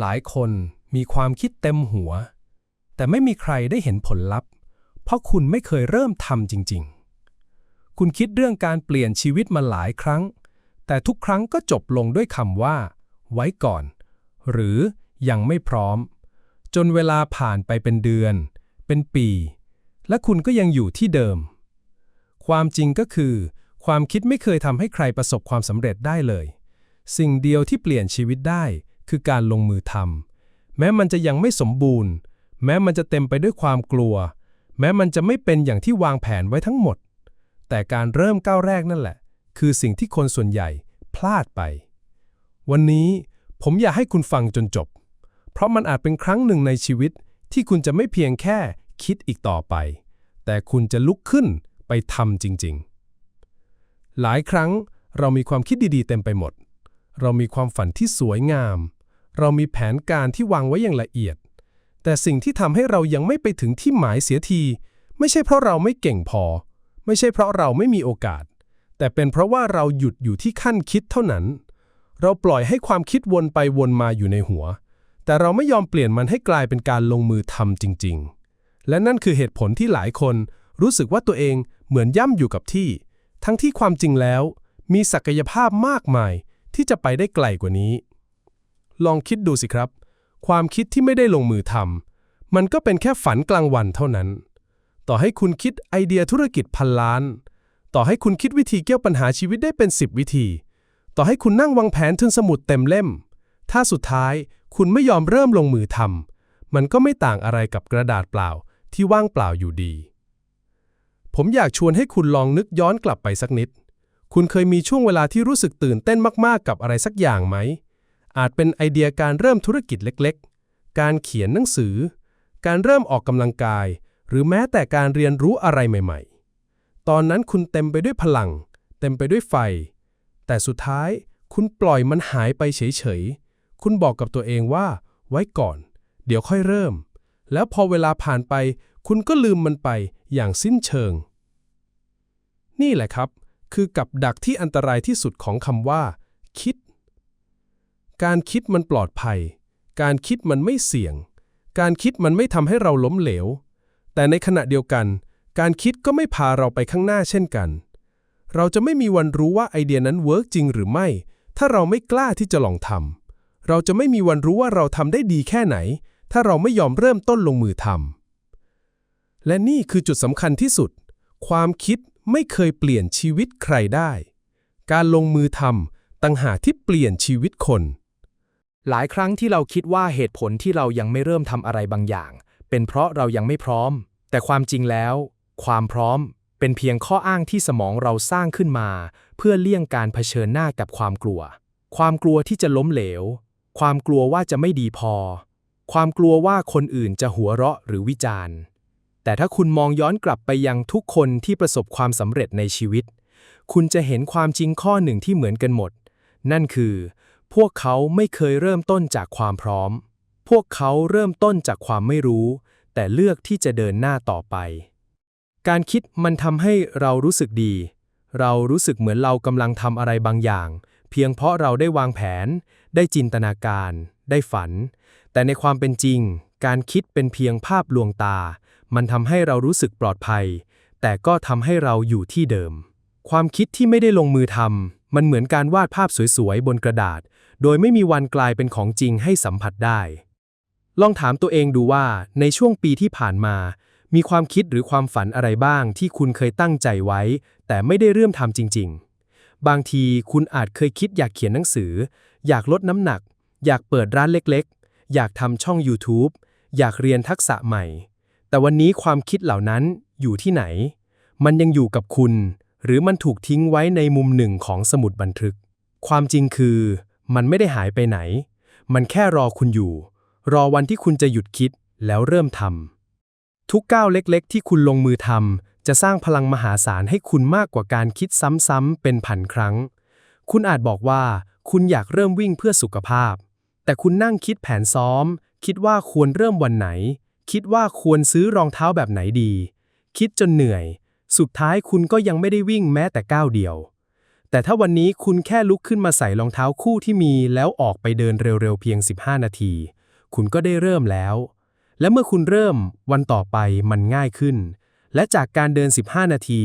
หลายคนมีความคิดเต็มหัว แต่ไม่มีใครได้เห็นผลลัพธ์ เพราะคุณไม่เคยเริ่มทำจริง ๆ คุณคิดเรื่องการเปลี่ยนชีวิตมาหลายครั้ง แต่ทุกครั้งก็จบลงด้วยคำว่า ไว้ก่อน หรือยังไม่พร้อม จนเวลาผ่านไปเป็นเดือน เป็นปี และคุณก็ยังอยู่ที่เดิม ความจริงก็คือ ความคิดไม่เคยทำให้ใครประสบความสำเร็จได้เลย สิ่งเดียวที่เปลี่ยนชีวิตได้ คือการลงมือทำแม้มันจะยังไม่สมบูรณ์ แม้มันจะเต็มไปด้วยความกลัว แม้มันจะไม่เป็นอย่างที่วางแผนไว้ทั้งหมด แต่การเริ่มก้าวแรกนั่นแหละ คือสิ่งที่คนส่วนใหญ่พลาดไป วันนี้ผมอยากให้คุณฟังจนจบ เพราะมันอาจเป็นครั้งหนึ่งในชีวิตที่คุณจะไม่เพียงแค่คิดอีกต่อไป แต่คุณจะลุกขึ้นไปทำจริง ๆ หลายครั้งเรามีความคิดดีๆ เต็มไปหมด เรามีความฝันที่สวยงาม เรามีแผนการที่วางไว้อย่างละเอียด แต่สิ่งที่ทำให้เรายังไม่ไปถึงที่หมายเสียที ไม่ใช่เพราะเราไม่เก่งพอ ไม่ใช่เพราะเราไม่มีโอกาส แต่เป็นเพราะว่าเราหยุดอยู่ที่ขั้นคิดเท่านั้น เราปล่อยให้ความคิดวนไปวนมาอยู่ในหัว แต่เราไม่ยอมเปลี่ยนมันให้กลายเป็นการลงมือทำจริง ๆ และนั่นคือเหตุผลที่หลายคนรู้สึกว่าตัวเองเหมือนย่ำอยู่กับที่ ทั้งที่ความจริงแล้ว มีศักยภาพมากมายที่จะไปได้ไกลกว่านี้ ลองคิดดูสิครับ ความคิดที่ไม่ได้ลงมือทำมันก็เป็นแค่ฝันกลางวันเท่านั้น ต่อให้คุณคิดไอเดียธุรกิจพันล้าน ต่อให้คุณคิดวิธีแก้ปัญหาชีวิตได้เป็น 10 วิธี ต่อให้คุณนั่งวางแผนถึงสมุดเต็มเล่ม ถ้าสุดท้ายคุณไม่ยอมเริ่มลงมือทำมันก็ไม่ต่างอะไรกับกระดาษเปล่าที่ว่างเปล่าอยู่ดี ผมอยากชวนให้คุณลองนึกย้อนกลับไปสักนิด คุณเคยมีช่วงเวลาที่รู้สึกตื่นเต้นมาก ๆ กับอะไรสักอย่างไหม อาจเป็นไอเดียการเริ่มธุรกิจเล็กๆ การเขียนหนังสือ การเริ่มออกกำลังกาย หรือแม้แต่การเรียนรู้อะไรใหม่ๆ ตอนนั้นคุณเต็มไปด้วยพลัง เต็มไปด้วยไฟ แต่สุดท้ายคุณปล่อยมันหายไปเฉยๆ คุณบอกกับตัวเองว่า ไว้ก่อน เดี๋ยวค่อยเริ่ม แล้วพอเวลาผ่านไป คุณก็ลืมมันไปอย่างสิ้นเชิง นี่แหละครับ คือกับดักที่อันตรายที่สุดของคำว่า คิด การคิดมันปลอดภัย การคิดมันไม่เสี่ยง การคิดมันไม่ทำให้เราล้มเหลว แต่ในขณะเดียวกัน การคิดก็ไม่พาเราไปข้างหน้าเช่นกัน เราจะไม่มีวันรู้ว่าไอเดียนั้นเวิร์กจริงหรือไม่ ถ้าเราไม่กล้าที่จะลองทำเราจะไม่มีวันรู้ว่าเราทำได้ดีแค่ไหน ถ้าเราไม่ยอมเริ่มต้นลงมือทำและนี่คือจุดสำคัญที่สุด ความคิดไม่เคยเปลี่ยนชีวิตใครได้ การลงมือทำต่างหากที่เปลี่ยนชีวิตคน หลายครั้งที่เราคิดว่าเหตุผลที่เรายังไม่เริ่มทำอะไรบางอย่าง เป็นเพราะเรายังไม่พร้อม แต่ความจริงแล้ว ความพร้อมเป็นเพียงข้ออ้างที่สมองเราสร้างขึ้นมา เพื่อเลี่ยงการเผชิญหน้ากับความกลัว ความกลัวที่จะล้มเหลว ความกลัวว่าจะไม่ดีพอ ความกลัวว่าคนอื่นจะหัวเราะหรือวิจารณ์ แต่ถ้าคุณมองย้อนกลับไปยังทุกคนที่ประสบความสำเร็จในชีวิต คุณจะเห็นความจริงข้อหนึ่งที่เหมือนกันหมด นั่นคือ พวกเขาไม่เคยเริ่มต้นจากความพร้อม พวกเขาเริ่มต้นจากความไม่รู้ แต่เลือกที่จะเดินหน้าต่อไป การคิดมันทำให้เรารู้สึกดี เรารู้สึกเหมือนเรากำลังทำอะไรบางอย่าง เพียงเพราะเราได้วางแผน ได้จินตนาการ ได้ฝัน แต่ในความเป็นจริง การคิดเป็นเพียงภาพลวงตา มันทำให้เรารู้สึกปลอดภัย แต่ก็ทำให้เราอยู่ที่เดิม ความคิดที่ไม่ได้ลงมือทำมันเหมือนการวาดภาพสวยๆ บนกระดาษ โดยไม่มีวันกลายเป็นของจริงให้สัมผัสได้ ลองถามตัวเองดูว่าในช่วงปีที่ผ่านมา มีความคิดหรือความฝันอะไรบ้างที่คุณเคยตั้งใจไว้ แต่ไม่ได้เริ่มทำจริง ๆ บางทีคุณอาจเคยคิดอยากเขียนหนังสือ อยากลดน้ำหนัก อยากเปิดร้านเล็กๆ อยากทำช่อง YouTube อยากเรียนทักษะใหม่ แต่วันนี้ความคิดเหล่านั้นอยู่ที่ไหน มันยังอยู่กับคุณ หรือมันถูกทิ้งไว้ในมุมหนึ่งของสมุดบันทึก ความจริงคือ มันไม่ได้หายไปไหน มันแค่รอคุณอยู่ รอวันที่คุณจะหยุดคิดแล้วเริ่มทำทุกก้าวเล็กๆ ที่คุณลงมือทำจะสร้างพลังมหาศาลให้คุณมากกว่าการคิดซ้ำๆเป็นพันครั้ง คุณอาจบอกว่าคุณอยากเริ่มวิ่งเพื่อสุขภาพ แต่คุณนั่งคิดแผนซ้อม คิดว่าควรเริ่มวันไหน คิดว่าควรซื้อรองเท้าแบบไหนดี คิดจนเหนื่อย สุดท้ายคุณก็ยังไม่ได้วิ่งแม้แต่ก้าวเดียว แต่ถ้าวันนี้คุณแค่ลุกขึ้นมาใส่รองเท้าคู่ที่มี แล้วออกไปเดินเร็วๆเพียง 15 นาที คุณก็ได้เริ่มแล้ว และเมื่อคุณเริ่มวันต่อไปมันง่ายขึ้น และจากการเดิน 15 นาที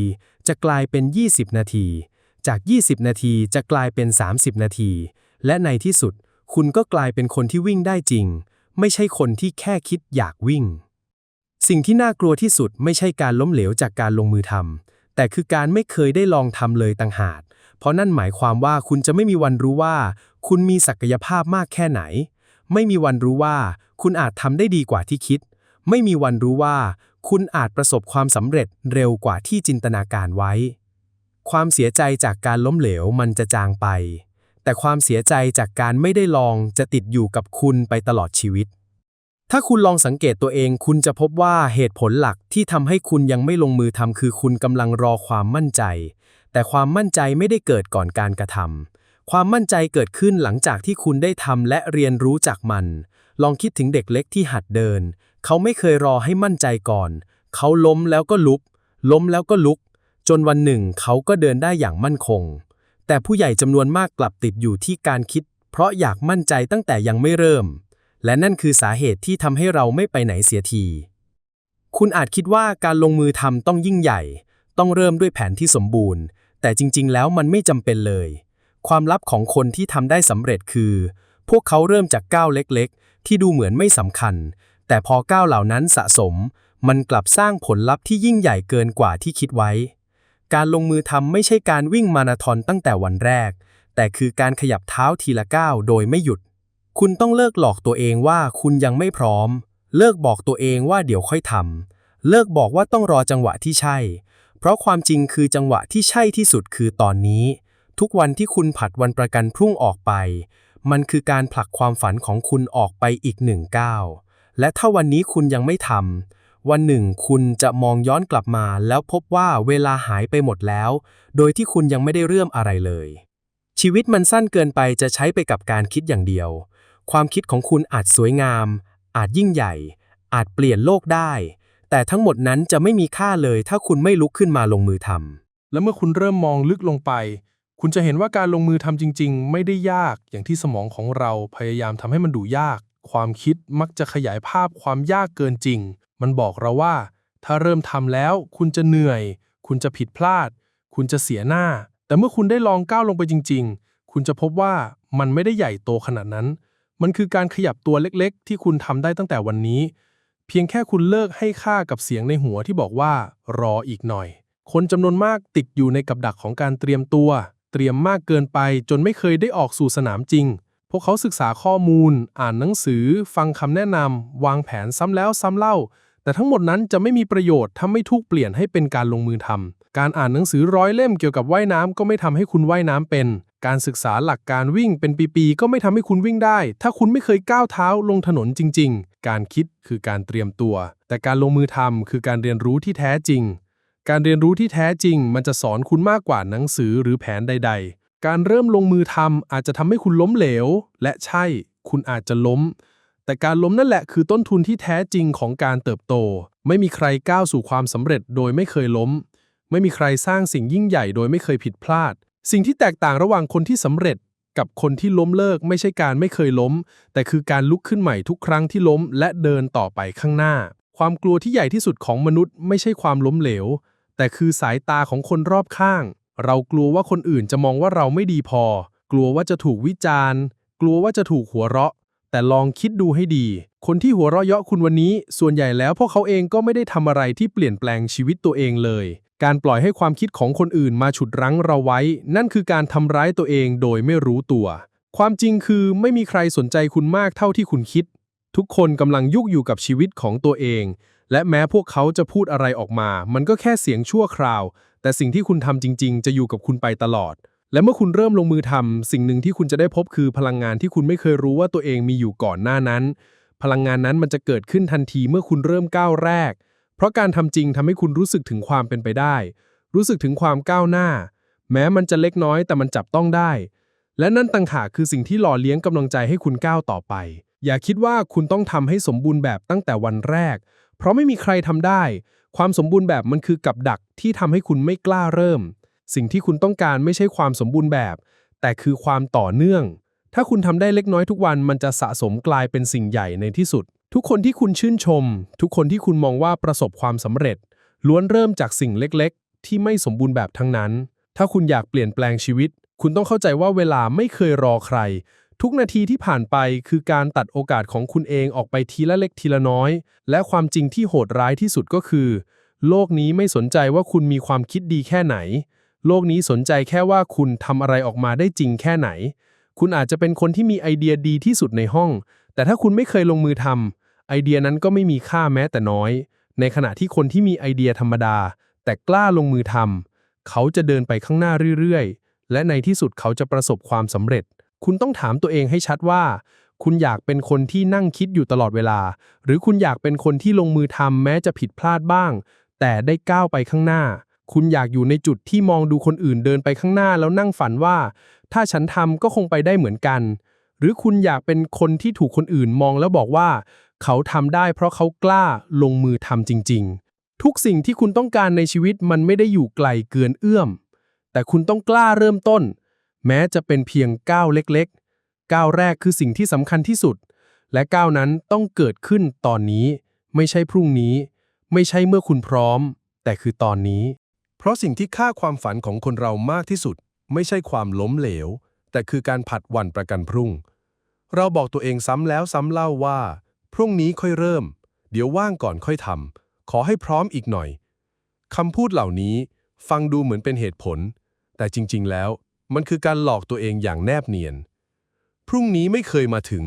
จะกลายเป็น 20 นาที จาก 20 นาทีจะกลายเป็น 30 นาที และในที่สุด คุณก็กลายเป็นคนที่วิ่งได้จริง ไม่ใช่คนที่แค่คิดอยากวิ่ง สิ่งที่น่ากลัวที่สุดไม่ใช่การล้มเหลวจากการลงมือทำ แต่คือการไม่เคยได้ลองทำเลยต่างหาก เพราะนั่นหมายความว่าคุณจะไม่มีวันรู้ว่า คุณมีศักยภาพมากแค่ไหน ไม่มีวันรู้ว่า คุณอาจทำได้ดีกว่าที่คิด ไม่มีวันรู้ว่า คุณอาจประสบความสำเร็จเร็วกว่าที่จินตนาการไว้ ความเสียใจจากการล้มเหลวมันจะจางไป แต่ความเสียใจจากการไม่ได้ลองจะติดอยู่กับคุณไปตลอดชีวิต ถ้าคุณลองสังเกตตัวเอง คุณจะพบว่าเหตุผลหลักที่ทำให้คุณยังไม่ลงมือทำคือคุณกำลังรอความมั่นใจ แต่ความมั่นใจไม่ได้เกิดก่อนการกระทำความมั่นใจเกิดขึ้นหลังจากที่คุณได้ทำและเรียนรู้จากมัน ลองคิดถึงเด็กเล็กที่หัดเดิน เขาไม่เคยรอให้มั่นใจก่อน เขาล้มแล้วก็ลุก ล้มแล้วก็ลุก จนวันหนึ่งเขาก็เดินได้อย่างมั่นคง แต่ผู้ใหญ่จำนวนมากกลับติดอยู่ที่การคิด เพราะอยากมั่นใจตั้งแต่ยังไม่เริ่ม และนั่นคือสาเหตุที่ทำให้เราไม่ไปไหนเสียที คุณอาจคิดว่าการลงมือทำต้องยิ่งใหญ่ ต้องเริ่มด้วยแผนที่สมบูรณ์ แต่จริง ๆ แล้วมันไม่จำเป็นเลย ความลับของคนที่ทำได้สำเร็จคือ พวกเขาเริ่มจากก้าวเล็กๆ ที่ดูเหมือนไม่สำคัญ แต่พอก้าวเหล่านั้นสะสม มันกลับสร้างผลลัพธ์ที่ยิ่งใหญ่เกินกว่าที่คิดไว้ การลงมือทำไม่ใช่การวิ่งมาราธอนตั้งแต่วันแรก แต่คือการขยับเท้าทีละก้าวโดยไม่หยุด คุณต้องเลิกหลอกตัวเองว่าคุณยังไม่พร้อม เลิกบอกตัวเองว่าเดี๋ยวค่อยทำ เลิกบอกว่าต้องรอจังหวะที่ใช่ เพราะความจริงคือจังหวะที่ใช่ที่สุดคือตอนนี้ ทุกวันที่คุณผัดวันประกันพรุ่งออกไป มันคือการผลักความฝันของคุณออกไปอีกหนึ่งก้าวและถ้าวันนี้คุณยังไม่ทำ วันหนึ่งคุณจะมองย้อนกลับมาแล้วพบว่าเวลาหายไปหมดแล้ว โดยที่คุณยังไม่ได้เริ่มอะไรเลย ชีวิตมันสั้นเกินไปจะใช้ไปกับการคิดอย่างเดียว ความคิดของคุณอาจสวยงาม อาจยิ่งใหญ่ อาจเปลี่ยนโลกได้ แต่ทั้งหมดนั้นจะไม่มีค่าเลยถ้าคุณไม่ลุกขึ้นมาลงมือทำและเมื่อคุณเริ่มมองลึกลงไป คุณจะเห็นว่าการลงมือทำจริง ๆ ไม่ได้ยากอย่างที่สมองของเราพยายามทำให้มันดูยาก ความคิดมักจะขยายภาพความยากเกินจริง มันบอกเราว่า ถ้าเริ่มทำแล้ว คุณจะเหนื่อย คุณจะผิดพลาด คุณจะเสียหน้า แต่เมื่อคุณได้ลองก้าวลงไปจริง ๆ คุณจะพบว่ามันไม่ได้ใหญ่โตขนาดนั้น มันคือการขยับตัวเล็กๆ ที่คุณทำได้ตั้งแต่วันนี้ เพียงแค่คุณเลิกให้ค่ากับเสียงในหัวที่บอกว่า รออีกหน่อย คนจำนวนมากติดอยู่ในกับดักของการเตรียมตัว เตรียมมากเกินไปจนไม่เคยได้ออกสู่สนามจริง พวกเขาศึกษาข้อมูล อ่านหนังสือ ฟังคำแนะนำวางแผนซ้ำแล้วซ้ำเล่า แต่ทั้งหมดนั้นจะไม่มีประโยชน์ถ้าไม่ถูกเปลี่ยนให้เป็นการลงมือทำการอ่านหนังสือร้อยเล่มเกี่ยวกับว่ายน้ำก็ไม่ทำให้คุณว่ายน้ำเป็น การศึกษาหลักการวิ่งเป็นปีๆก็ไม่ทำให้คุณวิ่งได้ ถ้าคุณไม่เคยก้าวเท้าลงถนนจริง ๆ การคิดคือการเตรียมตัว แต่การลงมือทำคือการเรียนรู้ที่แท้จริง การเรียนรู้ที่แท้จริง มันจะสอนคุณมากกว่าหนังสือหรือแผนใด ๆ การเริ่มลงมือทำอาจจะทำให้คุณล้มเหลว และใช่ คุณอาจจะล้ม แต่การล้มนั่นแหละคือต้นทุนที่แท้จริงของการเติบโต ไม่มีใครก้าวสู่ความสำเร็จโดยไม่เคยล้ม ไม่มีใครสร้างสิ่งยิ่งใหญ่โดยไม่เคยผิดพลาด สิ่งที่แตกต่างระหว่างคนที่สำเร็จ กับคนที่ล้มเลิกไม่ใช่การไม่เคยล้ม แต่คือการลุกขึ้นใหม่ทุกครั้งที่ล้ม และเดินต่อไปข้างหน้า ความกลัวที่ใหญ่ที่สุดของมนุษย์ไม่ใช่ความล้มเหลว แต่คือสายตาของคนรอบข้าง เรากลัวว่าคนอื่นจะมองว่าเราไม่ดีพอ กลัวว่าจะถูกวิจารณ์ กลัวว่าจะถูกหัวเราะ แต่ลองคิดดูให้ดี คนที่หัวเราะเยาะคุณวันนี้ ส่วนใหญ่แล้วพวกเขาเองก็ไม่ได้ทำอะไรที่เปลี่ยนแปลงชีวิตตัวเองเลย การปล่อยให้ความคิดของคนอื่นมาฉุดรั้งเราไว้ นั่นคือการทำร้ายตัวเองโดยไม่รู้ตัว ความจริงคือไม่มีใครสนใจคุณมากเท่าที่คุณคิด ทุกคนกำลังยุ่งอยู่กับชีวิตของตัวเอง และแม้พวกเขาจะพูดอะไรออกมา มันก็แค่เสียงชั่วคราว แต่สิ่งที่คุณทำจริง ๆ จะอยู่กับคุณไปตลอด และเมื่อคุณเริ่มลงมือทำสิ่งหนึ่งที่คุณจะได้พบคือพลังงานที่คุณไม่เคยรู้ว่าตัวเองมีอยู่ก่อนหน้านั้น พลังงานนั้นมันจะเกิดขึ้นทันทีเมื่อคุณเริ่มก้าวแรก เพราะการทำจริงทำให้คุณรู้สึกถึงความเป็นไปได้ รู้สึกถึงความก้าวหน้า แม้มันจะเล็กน้อยแต่มันจับต้องได้ และนั่นต่างหากคือสิ่งที่หล่อเลี้ยงกำลังใจให้คุณก้าวต่อไป อย่าคิดว่าคุณต้องทำให้สมบูรณ์แบบตั้งแต่วันแรก เพราะไม่มีใครทำได้ ความสมบูรณ์แบบมันคือกับดักที่ทำให้คุณไม่กล้าเริ่ม สิ่งที่คุณต้องการไม่ใช่ความสมบูรณ์แบบ แต่คือความต่อเนื่อง ถ้าคุณทำได้เล็กน้อยทุกวันมันจะสะสมกลายเป็นสิ่งใหญ่ในที่สุด ทุกคนที่คุณชื่นชม ทุกคนที่คุณมองว่าประสบความสำเร็จ ล้วนเริ่มจากสิ่งเล็กๆ ที่ไม่สมบูรณ์แบบทั้งนั้น ถ้าคุณอยากเปลี่ยนแปลงชีวิต คุณต้องเข้าใจว่าเวลาไม่เคยรอใคร ทุกนาทีที่ผ่านไปคือการตัดโอกาสของคุณเองออกไปทีละเล็กทีละน้อย และความจริงที่โหดร้ายที่สุดก็คือ โลกนี้ไม่สนใจว่าคุณมีความคิดดีแค่ไหน โลกนี้สนใจแค่ว่าคุณทำอะไรออกมาได้จริงแค่ไหน คุณอาจจะเป็นคนที่มีไอเดียดีที่สุดในห้อง แต่ถ้าคุณไม่เคยลงมือทำไอเดียนั้นก็ไม่มีค่าแม้แต่น้อย ในขณะที่คนที่มีไอเดียธรรมดา แต่กล้าลงมือทำเขาจะเดินไปข้างหน้าเรื่อยๆ และในที่สุดเขาจะประสบความสำเร็จ คุณต้องถามตัวเองให้ชัดว่า คุณอยากเป็นคนที่นั่งคิดอยู่ตลอดเวลา หรือคุณอยากเป็นคนที่ลงมือทำแม้จะผิดพลาดบ้าง แต่ได้ก้าวไปข้างหน้า คุณอยากอยู่ในจุดที่มองดูคนอื่นเดินไปข้างหน้าแล้วนั่งฝันว่า ถ้าฉันทำก็คงไปได้เหมือนกัน หรือคุณอยากเป็นคนที่ถูกคนอื่นมองแล้วบอกว่า เขาทำได้เพราะเขากล้าลงมือทำจริง ๆ ทุกสิ่งที่คุณต้องการในชีวิตมันไม่ได้อยู่ไกลเกินเอื้อม แต่คุณต้องกล้าเริ่มต้น แม้จะเป็นเพียงก้าวเล็กๆ ก้าวแรกคือสิ่งที่สำคัญที่สุด และก้าวนั้นต้องเกิดขึ้นตอนนี้ ไม่ใช่พรุ่งนี้ ไม่ใช่เมื่อคุณพร้อม แต่คือตอนนี้ เพราะสิ่งที่ฆ่าความฝันของคนเรามากที่สุด ไม่ใช่ความล้มเหลว แต่คือการผัดวันประกันพรุ่ง เราบอกตัวเองซ้ำแล้วซ้ำเล่าว่า พรุ่งนี้ค่อยเริ่ม เดี๋ยวว่างก่อนค่อยทำขอให้พร้อมอีกหน่อยคำพูดเหล่านี้ฟังดูเหมือนเป็นเหตุผล แต่จริง ๆ แล้วมันคือการหลอกตัวเองอย่างแนบเนียน พรุ่งนี้ไม่เคยมาถึง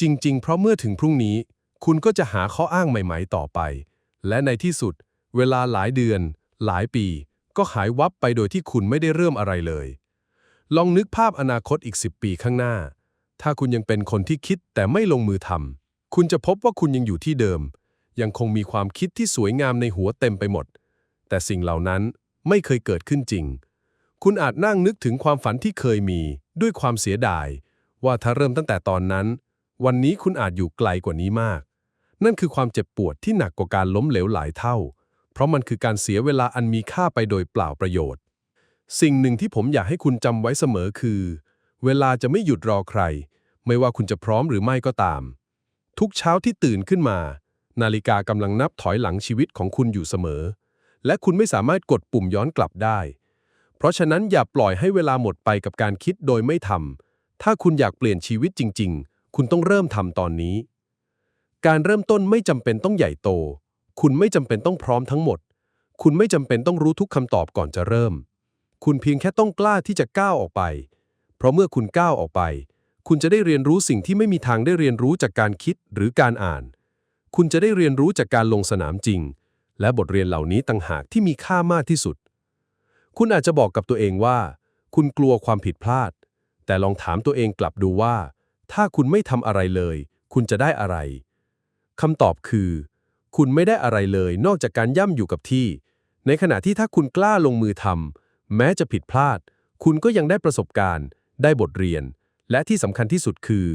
จริง ๆ เพราะเมื่อถึงพรุ่งนี้ คุณก็จะหาข้ออ้างใหม่ ๆ ต่อไป และในที่สุด เวลาหลายเดือน หลายปี ก็หายวับไปโดยที่คุณไม่ได้เริ่มอะไรเลย ลองนึกภาพอนาคตอีก 10 ปีข้างหน้า ถ้าคุณยังเป็นคนที่คิดแต่ไม่ลงมือทำคุณจะพบว่าคุณยังอยู่ที่เดิม ยังคงมีความคิดที่สวยงามในหัวเต็มไปหมด แต่สิ่งเหล่านั้นไม่เคยเกิดขึ้นจริง คุณอาจนั่งนึกถึงความฝันที่เคยมีด้วยความเสียดาย ว่าถ้าเริ่มตั้งแต่ตอนนั้น วันนี้คุณอาจอยู่ไกลกว่านี้มาก นั่นคือความเจ็บปวดที่หนักกว่าการล้มเหลวหลายเท่า เพราะมันคือการเสียเวลาอันมีค่าไปโดยเปล่าประโยชน์ สิ่งหนึ่งที่ผมอยากให้คุณจำไว้เสมอคือ เวลาจะไม่หยุดรอใคร ไม่ว่าคุณจะพร้อมหรือไม่ก็ตาม ทุกเช้าที่ตื่นขึ้นมา นาฬิกากำลังนับถอยหลังชีวิตของคุณอยู่เสมอ และคุณไม่สามารถกดปุ่มย้อนกลับได้ เพราะฉะนั้นอย่าปล่อยให้เวลาหมดไปกับการคิดโดยไม่ทำถ้าคุณอยากเปลี่ยนชีวิตจริง ๆ คุณต้องเริ่มทำตอนนี้ การเริ่มต้นไม่จำเป็นต้องใหญ่โต คุณไม่จำเป็นต้องพร้อมทั้งหมด คุณไม่จำเป็นต้องรู้ทุกคำตอบก่อนจะเริ่ม คุณเพียงแค่ต้องกล้าที่จะก้าวออกไป เพราะเมื่อคุณก้าวออกไป คุณจะได้เรียนรู้สิ่งที่ไม่มีทางได้เรียนรู้จากการคิดหรือการอ่าน คุณจะได้เรียนรู้จากการลงสนามจริง และบทเรียนเหล่านี้ต่างหากที่มีค่ามากที่สุด คุณอาจจะบอกกับตัวเองว่า คุณกลัวความผิดพลาด แต่ลองถามตัวเองกลับดูว่า ถ้าคุณไม่ทำอะไรเลย คุณจะได้อะไรคำตอบคือ คุณไม่ได้อะไรเลยนอกจากการย่ำอยู่กับที่ ในขณะที่ถ้าคุณกล้าลงมือทำแม้จะผิดพลาด คุณก็ยังได้ประสบการณ์ ได้บทเรียน และที่สำคัญที่สุดคือ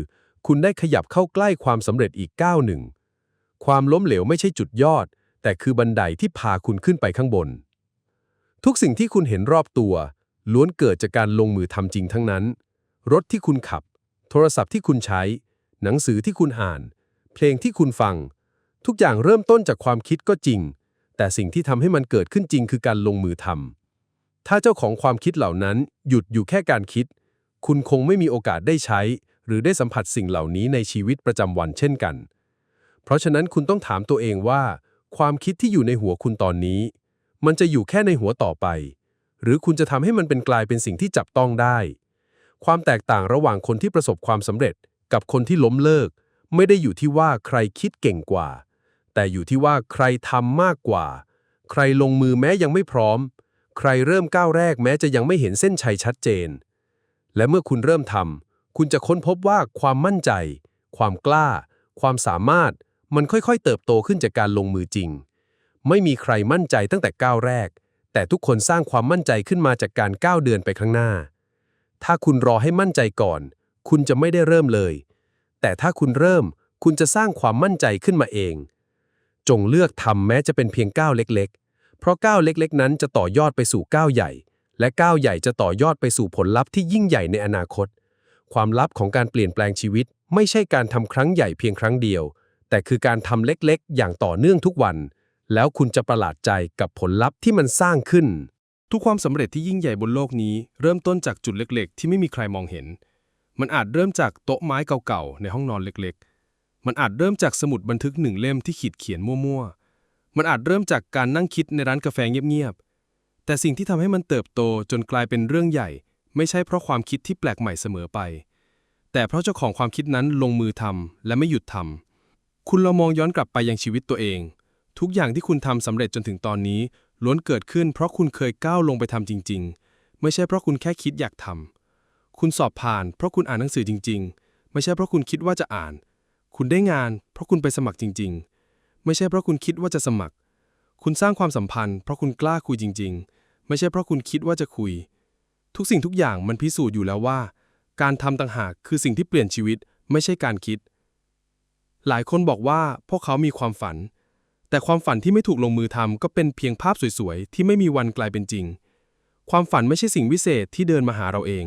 คุณได้ขยับเข้าใกล้ความสำเร็จอีกก้าวหนึ่ง ความล้มเหลวไม่ใช่จุดยอด แต่คือบันไดที่พาคุณขึ้นไปข้างบน ทุกสิ่งที่คุณเห็นรอบตัว ล้วนเกิดจากการลงมือทำจริงทั้งนั้น รถที่คุณขับ โทรศัพท์ที่คุณใช้ หนังสือที่คุณอ่าน เพลงที่คุณฟัง ทุกอย่างเริ่มต้นจากความคิดก็จริง แต่สิ่งที่ทำให้มันเกิดขึ้นจริงคือการลงมือทำถ้าเจ้าของความคิดเหล่านั้นหยุดอยู่แค่การคิด คุณคงไม่มีโอกาสได้ใช้ หรือได้สัมผัสสิ่งเหล่านี้ในชีวิตประจำวันเช่นกัน เพราะฉะนั้นคุณต้องถามตัวเองว่า ความคิดที่อยู่ในหัวคุณตอนนี้ มันจะอยู่แค่ในหัวต่อไป หรือคุณจะทำให้มันเป็นกลายเป็นสิ่งที่จับต้องได้ ความแตกต่างระหว่างคนที่ประสบความสำเร็จ กับคนที่ล้มเลิก ไม่ได้อยู่ที่ว่าใครคิดเก่งกว่า แต่อยู่ที่ว่าใครทำมากกว่า ใครลงมือแม้ยังไม่พร้อม ใครเริ่มก้าวแรกแม้จะยังไม่เห็นเส้นชัยชัดเจน และเมื่อคุณเริ่มทำคุณจะค้นพบว่าความมั่นใจ ความกล้า ความสามารถ มันค่อยๆ เติบโตขึ้นจากการลงมือจริง ไม่มีใครมั่นใจตั้งแต่ก้าวแรก แต่ทุกคนสร้างความมั่นใจขึ้นมาจากการก้าวเดินไปข้างหน้า ถ้าคุณรอให้มั่นใจก่อน คุณจะไม่ได้เริ่มเลย แต่ถ้าคุณเริ่ม คุณจะสร้างความมั่นใจขึ้นมาเอง จงเลือกทำแม้จะเป็นเพียงก้าวเล็กๆ เพราะก้าวเล็กๆ นั้นจะต่อยอดไปสู่ก้าวใหญ่ และก้าวใหญ่จะต่อยอดไปสู่ผลลัพธ์ที่ยิ่งใหญ่ในอนาคต ความลับของการเปลี่ยนแปลงชีวิต ไม่ใช่การทำครั้งใหญ่เพียงครั้งเดียว แต่คือการทำเล็กๆ อย่างต่อเนื่องทุกวัน แล้วคุณจะประหลาดใจกับผลลัพธ์ที่มันสร้างขึ้น ทุกความสำเร็จที่ยิ่งใหญ่บนโลกนี้ เริ่มต้นจากจุดเล็กๆ ที่ไม่มีใครมองเห็น มันอาจเริ่มจากโต๊ะไม้เก่าๆในห้องนอนเล็กๆ มันอาจเริ่มจากสมุดบันทึกหนึ่งเล่มที่ขีดเขียนมั่วๆ มันอาจเริ่มจากการนั่งคิดในร้านกาแฟเงียบๆ แต่สิ่งที่ทำให้มันเติบโตจนกลายเป็นเรื่องใหญ่ ไม่ใช่เพราะความคิดที่แปลกใหม่เสมอไป แต่เพราะเจ้าของความคิดนั้นลงมือทำและไม่หยุดทำคุณลองมองย้อนกลับไปยังชีวิตตัวเอง ทุกอย่างที่คุณทำสำเร็จจนถึงตอนนี้ ล้วนเกิดขึ้น เพราะคุณเคยก้าวลงไปทำจริง ๆ ไม่ใช่เพราะคุณแค่คิดอยากทำคุณสอบผ่าน เพราะคุณอ่านหนังสือจริง ๆ ไม่ใช่เพราะคุณคิดว่าจะอ่าน คุณได้งาน เพราะคุณไปสมัครจริง ๆ ไม่ใช่เพราะคุณคิดว่าจะสมัคร คุณสร้างความสัมพันธ์ เพราะคุณกล้าคุยจริง ๆ ไม่ใช่เพราะคุณคิดว่าจะคุย ทุกสิ่งทุกอย่างมันพิสูจน์อยู่แล้วว่า การทำต่างหากคือสิ่งที่เปลี่ยนชีวิต ไม่ใช่การคิด หลายคนบอกว่าพวกเขามีความฝัน แต่ความฝันที่ไม่ถูกลงมือทำก็เป็นเพียงภาพสวยๆที่ไม่มีวันกลายเป็นจริง ความฝันไม่ใช่สิ่งวิเศษที่เดินมาหาเราเอง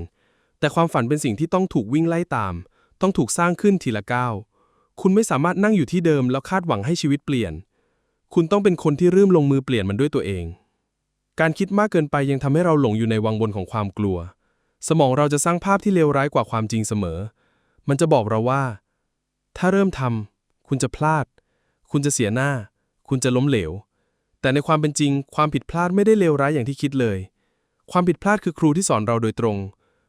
แต่ความฝันเป็นสิ่งที่ต้องถูกวิ่งไล่ตาม ต้องถูกสร้างขึ้นทีละก้าว คุณไม่สามารถนั่งอยู่ที่เดิมแล้วคาดหวังให้ชีวิตเปลี่ยน คุณต้องเป็นคนที่เริ่มลงมือเปลี่ยนมันด้วยตัวเอง การคิดมากเกินไปยังทำให้เราหลงอยู่ในวังวนของความกลัว สมองเราจะสร้างภาพที่เลวร้ายกว่าความจริงเสมอ มันจะบอกเราว่า ถ้าเริ่มทำคุณจะพลาด คุณจะเสียหน้า คุณจะล้มเหลว แต่ในความเป็นจริง ความผิดพลาดไม่ได้เลวร้ายอย่างที่คิดเลย ความผิดพลาดคือครูที่สอนเราโดยตรง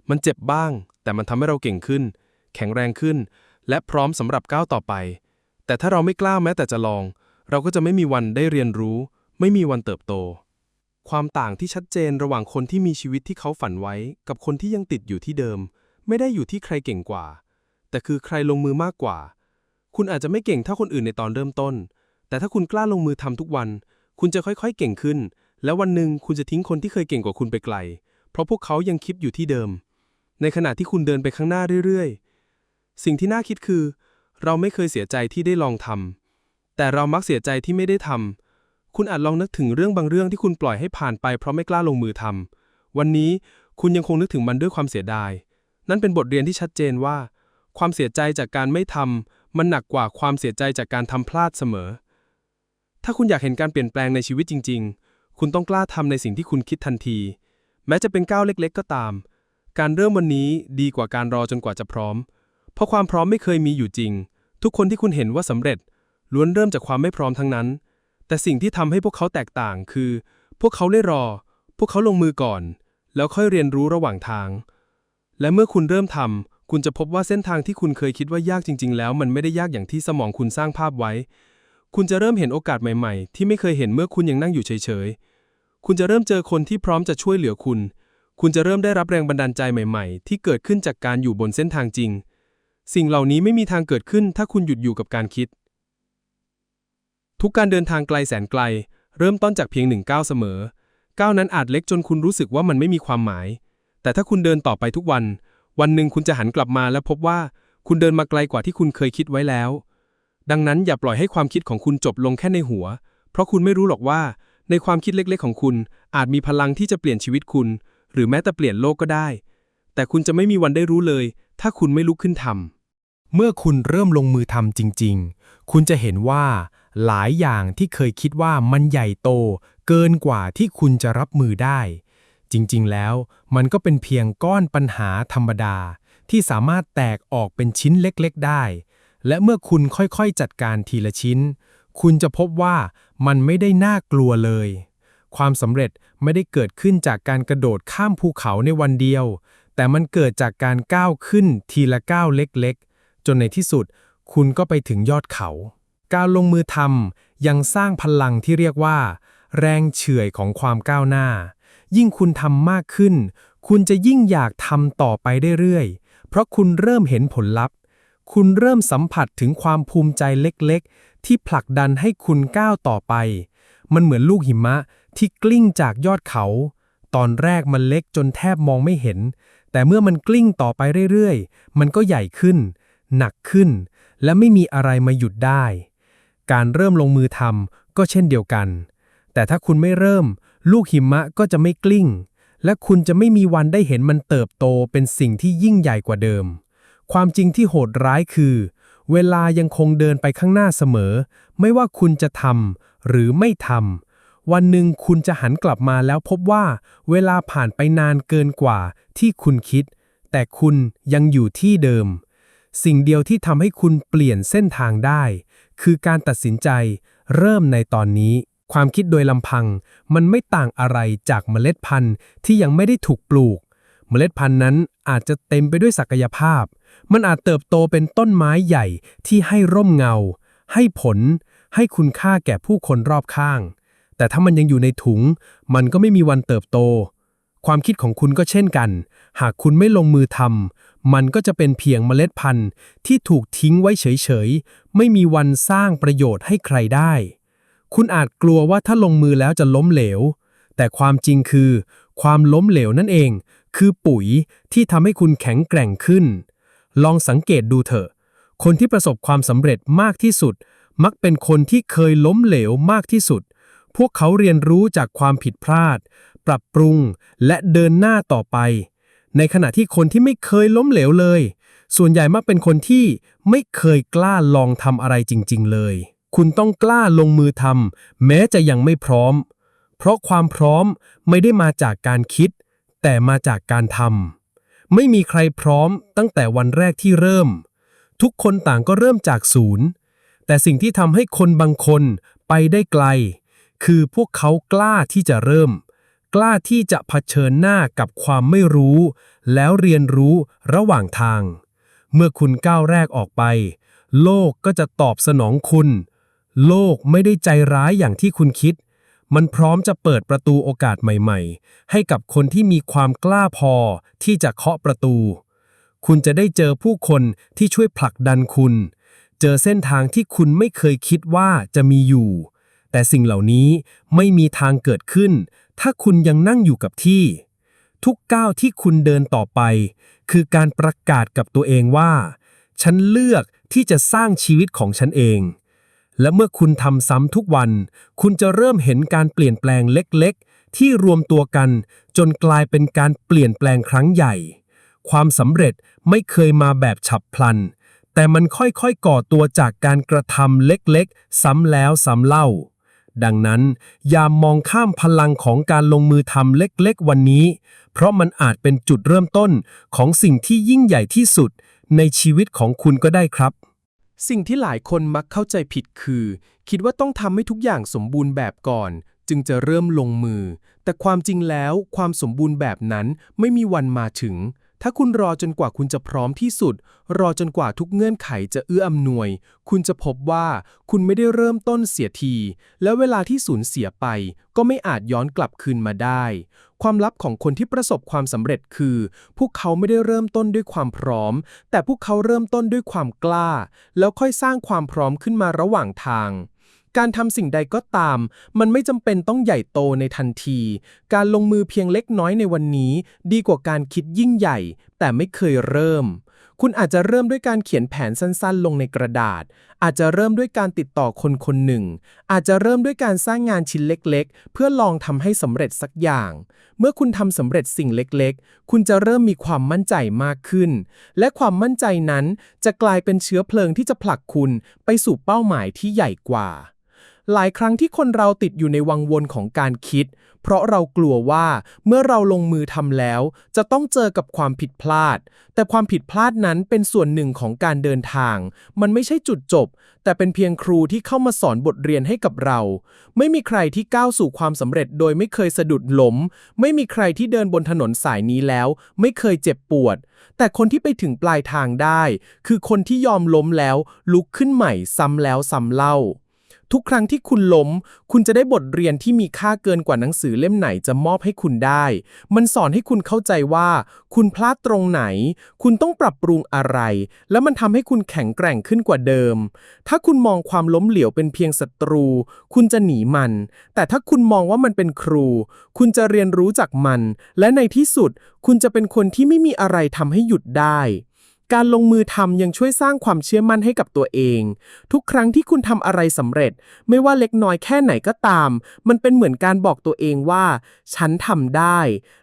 มันเจ็บบ้าง แต่มันทำให้เราเก่งขึ้น แข็งแรงขึ้น และพร้อมสำหรับก้าวต่อไป แต่ถ้าเราไม่กล้าแม้แต่จะลอง เราก็จะไม่มีวันได้เรียนรู้ ไม่มีวันเติบโต ความต่างที่ชัดเจนระหว่างคนที่มีชีวิตที่เขาฝันไว้ กับคนที่ยังติดอยู่ที่เดิม ไม่ได้อยู่ที่ใครเก่งกว่า แต่คือใครลงมือมากกว่า คุณอาจจะไม่เก่งเท่าคนอื่นในตอนเริ่มต้น แต่ถ้าคุณกล้าลงมือทำทุกวัน คุณจะค่อยๆ เก่งขึ้น แล้ววันหนึ่งคุณจะทิ้งคนที่เคยเก่งกว่าคุณไปไกล เพราะพวกเขายังคิดอยู่ที่เดิม ในขณะที่คุณเดินไปข้างหน้าเรื่อยๆ สิ่งที่น่าคิดคือ เราไม่เคยเสียใจที่ได้ลองทำแต่เรามักเสียใจที่ไม่ได้ทำคุณอาจลองนึกถึงเรื่องบางเรื่องที่คุณปล่อยให้ผ่านไปเพราะไม่กล้าลงมือทำวันนี้คุณยังคงนึกถึงมันด้วยความเสียดาย นั่นเป็นบทเรียนที่ชัดเจนว่า ความเสียใจจากการไม่ทำมันหนักกว่าความเสียใจจากการทำพลาดเสมอ ถ้าคุณอยากเห็นการเปลี่ยนแปลงในชีวิตจริง ๆ คุณต้องกล้าทำในสิ่งที่คุณคิดทันที แม้จะเป็นก้าวเล็ก ๆ ก็ตาม การเริ่มวันนี้ดีกว่าการรอจนกว่าจะพร้อม เพราะความพร้อมไม่เคยมีอยู่จริง ทุกคนที่คุณเห็นว่าสำเร็จ ล้วนเริ่มจากความไม่พร้อมทั้งนั้น แต่สิ่งที่ทำให้พวกเขาแตกต่างคือ พวกเขาได้รอ พวกเขาลงมือก่อน แล้วค่อยเรียนรู้ระหว่างทาง และเมื่อคุณเริ่มทำคุณจะพบว่าเส้นทางที่คุณเคยคิดว่ายากจริง ๆ แล้ว มันไม่ได้ยากอย่างที่สมองคุณสร้างภาพไว้ คุณจะเริ่มเห็นโอกาสใหม่ๆ ที่ไม่เคยเห็นเมื่อคุณยังนั่งอยู่เฉยๆ คุณจะเริ่มเจอคนที่พร้อมจะช่วยเหลือคุณ คุณจะเริ่มได้รับแรงบันดาลใจใหม่ ๆ ที่เกิดขึ้นจากการอยู่บนเส้นทางจริง สิ่งเหล่านี้ไม่มีทางเกิดขึ้นถ้าคุณหยุดอยู่กับการคิด ทุกการเดินทางไกลแสนไกล เริ่มต้นจากเพียงหนึ่งก้าวเสมอ ก้าวนั้นอาจเล็กจนคุณรู้สึกว่ามันไม่มีความหมาย แต่ถ้าคุณเดินต่อไปทุกวัน วันหนึ่งคุณจะหันกลับมาและพบว่าคุณเดินมาไกลกว่าที่คุณเคยคิดไว้แล้ว ดังนั้นอย่าปล่อยให้ความคิดของคุณจบลงแค่ในหัว เพราะคุณไม่รู้หรอกว่า ในความคิดเล็กๆ ของคุณ อาจมีพลังที่จะเปลี่ยนชีวิตคุณ หรือแม้แต่เปลี่ยนโลกก็ได้ แต่คุณจะไม่มีวันได้รู้เลย ถ้าคุณไม่ลุกขึ้นทำเมื่อคุณเริ่มลงมือทำจริง ๆ คุณจะเห็นว่า หลายอย่างที่เคยคิดว่ามันใหญ่โต เกินกว่าที่คุณจะรับมือได้ จริง ๆ แล้ว มันก็เป็นเพียงก้อนปัญหาธรรมดา ที่สามารถแตกออกเป็นชิ้นเล็กๆ ได้ และเมื่อคุณค่อยๆ จัดการทีละชิ้น คุณจะพบว่ามันไม่ได้น่ากลัวเลยความสำเร็จไม่ได้เกิดขึ้นจากการกระโดดข้ามภูเขาในวันเดียว แต่มันเกิดจากการก้าวขึ้นทีละก้าวเล็กๆ จนในที่สุด คุณก็ไปถึงยอดเขา การลงมือทำยังสร้างพลังที่เรียกว่า แรงเฉื่อยของความก้าวหน้า ยิ่งคุณทำมากขึ้น คุณจะยิ่งอยากทำต่อไปเรื่อยๆ เพราะคุณเริ่มเห็นผลลัพธ์ คุณเริ่มสัมผัสถึงความภูมิใจเล็กๆ ที่ผลักดันให้คุณก้าวต่อไป มันเหมือนลูกหิมะที่กลิ้งจากยอดเขา ตอนแรกมันเล็กจนแทบมองไม่เห็น แต่เมื่อมันกลิ้งต่อไปเรื่อยๆ มันก็ใหญ่ขึ้น หนักขึ้น และไม่มีอะไรมาหยุดได้ การเริ่มลงมือทำก็เช่นเดียวกัน แต่ถ้าคุณไม่เริ่ม ลูกหิมะก็จะไม่กลิ้ง และคุณจะไม่มีวันได้เห็นมันเติบโตเป็นสิ่งที่ยิ่งใหญ่กว่าเดิม ความจริงที่โหดร้ายคือ เวลายังคงเดินไปข้างหน้าเสมอ ไม่ว่าคุณจะทำหรือไม่ทำ วันหนึ่งคุณจะหันกลับมาแล้วพบว่า เวลาผ่านไปนานเกินกว่าที่คุณคิด แต่คุณยังอยู่ที่เดิม สิ่งเดียวที่ทำให้คุณเปลี่ยนเส้นทางได้ คือการตัดสินใจเริ่มในตอนนี้ ความคิดโดยลำพัง มันไม่ต่างอะไรจากเมล็ดพันธุ์ที่ยังไม่ได้ถูกปลูก เมล็ดพันธุ์นั้นอาจจะเต็มไปด้วยศักยภาพ มันอาจเติบโตเป็นต้นไม้ใหญ่ที่ให้ร่มเงา ให้ผล ให้คุณค่าแก่ผู้คนรอบข้าง แต่ถ้ามันยังอยู่ในถุง มันก็ไม่มีวันเติบโต ความคิดของคุณก็เช่นกัน หากคุณไม่ลงมือทำมันก็จะเป็นเพียงเมล็ดพันธุ์ที่ถูกทิ้งไว้เฉยๆ ไม่มีวันสร้างประโยชน์ให้ใครได้ คุณอาจกลัวว่าถ้าลงมือแล้วจะล้มเหลว แต่ความจริงคือ ความล้มเหลวนั่นเอง คือปุ๋ยที่ทำให้คุณแข็งแกร่งขึ้น ลองสังเกตดูเถอะ คนที่ประสบความสำเร็จมากที่สุด มักเป็นคนที่เคยล้มเหลวมากที่สุด พวกเขาเรียนรู้จากความผิดพลาด ปรับปรุงและเดินหน้าต่อไป ในขณะที่คนที่ไม่เคยล้มเหลวเลย ส่วนใหญ่มักเป็นคนที่ไม่เคยกล้าลองทำอะไรจริง ๆ เลย คุณต้องกล้าลงมือทำแม้จะยังไม่พร้อม เพราะความพร้อมไม่ได้มาจากการคิด แต่มาจากการทำไม่มีใครพร้อมตั้งแต่วันแรกที่เริ่ม ทุกคนต่างก็เริ่มจากศูนย์ แต่สิ่งที่ทำให้คนบางคนไปได้ไกล คือพวกเขากล้าที่จะเริ่ม กล้าที่จะเผชิญหน้ากับความไม่รู้ แล้วเรียนรู้ระหว่างทาง เมื่อคุณก้าวแรกออกไป โลกก็จะตอบสนองคุณ โลกไม่ได้ใจร้ายอย่างที่คุณคิด มันพร้อมจะเปิดประตูโอกาสใหม่ ๆ ให้กับคนที่มีความกล้าพอที่จะเคาะประตู คุณจะได้เจอผู้คนที่ช่วยผลักดันคุณ เจอเส้นทางที่คุณไม่เคยคิดว่าจะมีอยู่ แต่สิ่งเหล่านี้ไม่มีทางเกิดขึ้น ถ้าคุณยังนั่งอยู่กับที่ ทุกก้าวที่คุณเดินต่อไป คือการประกาศกับตัวเองว่า ฉันเลือกที่จะสร้างชีวิตของฉันเอง และเมื่อคุณทำซ้ำทุกวัน คุณจะเริ่มเห็นการเปลี่ยนแปลงเล็กๆ ที่รวมตัวกัน จนกลายเป็นการเปลี่ยนแปลงครั้งใหญ่ ความสำเร็จไม่เคยมาแบบฉับพลันแต่มันค่อยๆก่อตัวจากการกระทำเล็กๆ ซ้ำแล้วซ้ำเล่า ดังนั้นอย่ามองข้ามพลังของการลงมือทำเล็กๆ วันนี้ เพราะมันอาจเป็นจุดเริ่มต้นของสิ่งที่ยิ่งใหญ่ที่สุด ในชีวิตของคุณก็ได้ครับ สิ่งที่หลายคนมักเข้าใจผิดคือ คิดว่าต้องทำให้ทุกอย่างสมบูรณ์แบบก่อน จึงจะเริ่มลงมือ แต่ความจริงแล้ว ความสมบูรณ์แบบนั้นไม่มีวันมาถึง ถ้าคุณรอจนกว่าคุณจะพร้อมที่สุด รอจนกว่าทุกเงื่อนไขจะเอื้ออำนวย คุณจะพบว่าคุณไม่ได้เริ่มต้นเสียที แล้วเวลาที่สูญเสียไป ก็ไม่อาจย้อนกลับคืนมาได้ ความลับของคนที่ประสบความสำเร็จคือ พวกเขาไม่ได้เริ่มต้นด้วยความพร้อม แต่พวกเขาเริ่มต้นด้วยความกล้า แล้วค่อยสร้างความพร้อมขึ้นมาระหว่างทาง การทำสิ่งใดก็ตาม มันไม่จำเป็นต้องใหญ่โตในทันที การลงมือเพียงเล็กน้อยในวันนี้ ดีกว่าการคิดยิ่งใหญ่ แต่ไม่เคยเริ่ม คุณอาจจะเริ่มด้วยการเขียนแผนสั้นๆ ลงในกระดาษ อาจจะเริ่มด้วยการติดต่อคนคนหนึ่ง อาจจะเริ่มด้วยการสร้างงานชิ้นเล็กๆ เพื่อลองทำให้สำเร็จสักอย่าง เมื่อคุณทำสำเร็จสิ่งเล็กๆ คุณจะเริ่มมีความมั่นใจมากขึ้น และความมั่นใจนั้นจะกลายเป็นเชื้อเพลิงที่จะผลักคุณไปสู่เป้าหมายที่ใหญ่กว่า หลายครั้งที่คนเราติดอยู่ในวังวนของการคิด เพราะเรากลัวว่าเมื่อเราลงมือทำแล้ว จะต้องเจอกับความผิดพลาด แต่ความผิดพลาดนั้นเป็นส่วนหนึ่งของการเดินทาง มันไม่ใช่จุดจบ แต่เป็นเพียงครูที่เข้ามาสอนบทเรียนให้กับเรา ไม่มีใครที่ก้าวสู่ความสำเร็จโดยไม่เคยสะดุดล้ม ไม่มีใครที่เดินบนถนนสายนี้แล้ว ไม่เคยเจ็บปวด แต่คนที่ไปถึงปลายทางได้ คือคนที่ยอมล้มแล้ว ลุกขึ้นใหม่ซ้ำแล้วซ้ำเล่า ทุกครั้งที่คุณล้ม คุณจะได้บทเรียนที่มีค่าเกินกว่าหนังสือเล่มไหนจะมอบให้คุณได้ มันสอนให้คุณเข้าใจว่า คุณพลาดตรงไหน คุณต้องปรับปรุงอะไร แล้วมันทำให้คุณแข็งแกร่งขึ้นกว่าเดิม ถ้าคุณมองความล้มเหลวเป็นเพียงศัตรู คุณจะหนีมัน แต่ถ้าคุณมองว่ามันเป็นครู คุณจะเรียนรู้จากมัน และในที่สุด คุณจะเป็นคนที่ไม่มีอะไรทำให้หยุดได้ การลงมือทำยังช่วยสร้างความเชื่อมั่นให้กับตัวเอง ทุกครั้งที่คุณทำอะไรสำเร็จ ไม่ว่าเล็กน้อยแค่ไหนก็ตาม มันเป็นเหมือนการบอกตัวเองว่า ฉันทำได้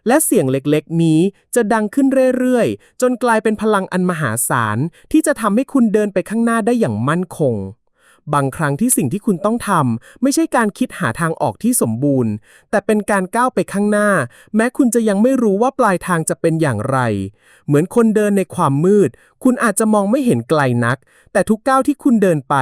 และเสียงเล็กๆ นี้จะดังขึ้นเรื่อยๆ จนกลายเป็นพลังอันมหาศาลที่จะทำให้คุณเดินไปข้างหน้าได้อย่างมั่นคง บางครั้งที่สิ่งที่คุณต้องทำไม่ใช่การคิดหาทางออกที่สมบูรณ์ แต่เป็นการก้าวไปข้างหน้า แม้คุณจะยังไม่รู้ว่าปลายทางจะเป็นอย่างไร เหมือนคนเดินในความมืด คุณอาจจะมองไม่เห็นไกลนัก แต่ทุกก้าวที่คุณเดินไป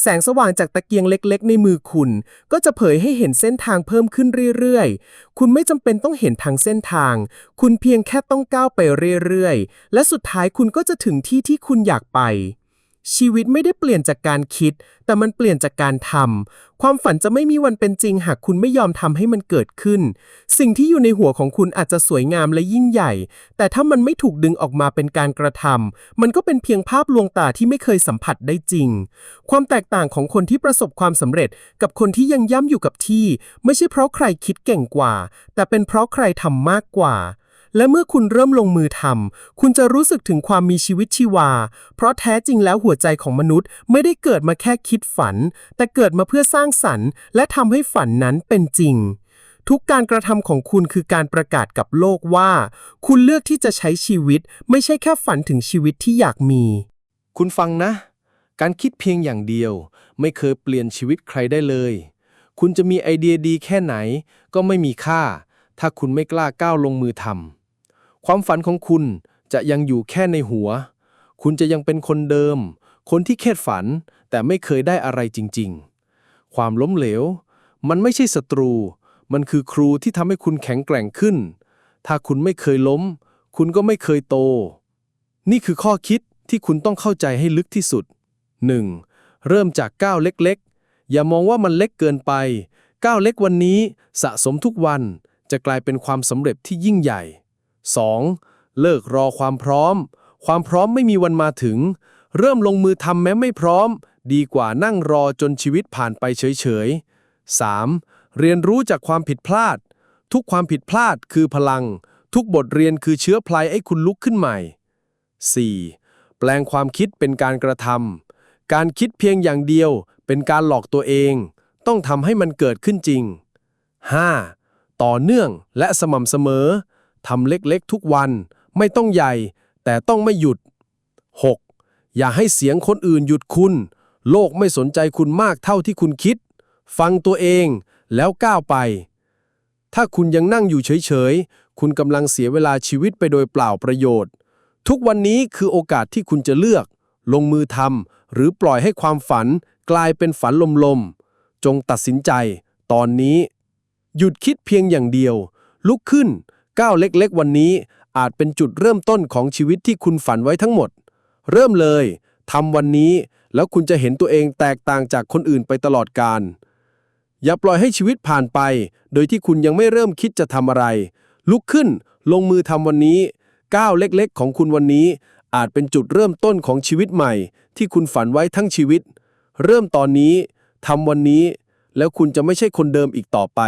แสงสว่างจากตะเกียงเล็ก ๆ ในมือคุณ ก็จะเผยให้เห็นเส้นทางเพิ่มขึ้นเรื่อยๆ คุณไม่จำเป็นต้องเห็นทางเส้นทาง คุณเพียงแค่ต้องก้าวไปเรื่อยๆ และสุดท้ายคุณก็จะถึงที่ที่คุณอยากไป ชีวิตไม่ได้เปลี่ยนจากการคิด แต่มันเปลี่ยนจากการทำ ความฝันจะไม่มีวันเป็นจริง หากคุณไม่ยอมทำให้มันเกิดขึ้น สิ่งที่อยู่ในหัวของคุณอาจจะสวยงามและยิ่งใหญ่ แต่ถ้ามันไม่ถูกดึงออกมาเป็นการกระทำ มันก็เป็นเพียงภาพลวงตาที่ไม่เคยสัมผัสได้จริง ความแตกต่างของคนที่ประสบความสำเร็จ กับคนที่ยังย่ำอยู่กับที่ ไม่ใช่เพราะใครคิดเก่งกว่า แต่เป็นเพราะใครทำมากกว่า และเมื่อคุณเริ่มลงมือทำคุณจะรู้สึกถึงความมีชีวิตชีวา เพราะแท้จริงแล้วหัวใจของมนุษย์ไม่ได้เกิดมาแค่คิดฝัน แต่เกิดมาเพื่อสร้างสรรค์ และทำให้ฝันนั้นเป็นจริง ทุกการกระทำของคุณคือการประกาศกับโลกว่า คุณเลือกที่จะใช้ชีวิต ไม่ใช่แค่ฝันถึงชีวิตที่อยากมี คุณฟังนะ การคิดเพียงอย่างเดียว ไม่เคยเปลี่ยนชีวิตใครได้เลย คุณจะมีไอเดียดีแค่ไหน ก็ไม่มีค่า ถ้าคุณไม่กล้าก้าวลงมือทำ ความฝันของคุณจะยังอยู่แค่ในหัว คุณจะยังเป็นคนเดิม คนที่แค่ฝัน แต่ไม่เคยได้อะไรจริง ๆ ความล้มเหลว มันไม่ใช่ศัตรู มันคือครูที่ทำให้คุณแข็งแกร่งขึ้น ถ้าคุณไม่เคยล้ม คุณก็ไม่เคยโต นี่คือข้อคิดที่คุณต้องเข้าใจให้ลึกที่สุด 1. เริ่มจากก้าวเล็กๆ อย่ามองว่ามันเล็กเกินไป ก้าวเล็กวันนี้สะสมทุกวันจะกลายเป็นความสำเร็จที่ยิ่งใหญ่ 2. เลิกรอความพร้อม ความพร้อมไม่มีวันมาถึง เริ่มลงมือทำแม้ไม่พร้อม ดีกว่านั่งรอจนชีวิตผ่านไปเฉยๆ 3. เรียนรู้จากความผิดพลาด ทุกความผิดพลาดคือพลัง ทุกบทเรียนคือเชื้อพลายให้คุณลุกขึ้นใหม่ 4. แปลงความคิดเป็นการกระทำการคิดเพียงอย่างเดียว เป็นการหลอกตัวเอง ต้องทำให้มันเกิดขึ้นจริง 5. ต่อเนื่องและสม่ำเสมอ ทำเล็กๆทุกวัน ไม่ต้องใหญ่ แต่ต้องไม่หยุด 6. อย่าให้เสียงคนอื่นหยุดคุณ โลกไม่สนใจคุณมากเท่าที่คุณคิด ฟังตัวเองแล้วก้าวไป ถ้าคุณยังนั่งอยู่เฉยๆ คุณกำลังเสียเวลาชีวิตไปโดยเปล่าประโยชน์ ทุกวันนี้คือโอกาสที่คุณจะเลือก ลงมือทำหรือปล่อยให้ความฝัน กลายเป็นฝันลมๆ จงตัดสินใจ ตอนนี้ หยุดคิดเพียงอย่างเดียว ลุกขึ้น ก้าวเล็กๆ วันนี้อาจเป็นจุดเริ่มต้นของชีวิตที่คุณฝันไว้ทั้งหมด เริ่มเลยทำวันนี้แล้วคุณจะเห็นตัวเองแตกต่างจากคนอื่นไปตลอดกาลอย่าปล่อยให้ชีวิตผ่านไป โดยที่คุณยังไม่เริ่มคิดจะทำอะไร ลุกขึ้นลงมือทำวันนี้ ก้าวเล็กๆ ของคุณวันนี้ อาจเป็นจุดเริ่มต้นของชีวิตใหม่ ที่คุณฝันไว้ทั้งชีวิต เริ่มตอนนี้ทำวันนี้ แล้วคุณจะไม่ใช่คนเดิมอีกต่อไป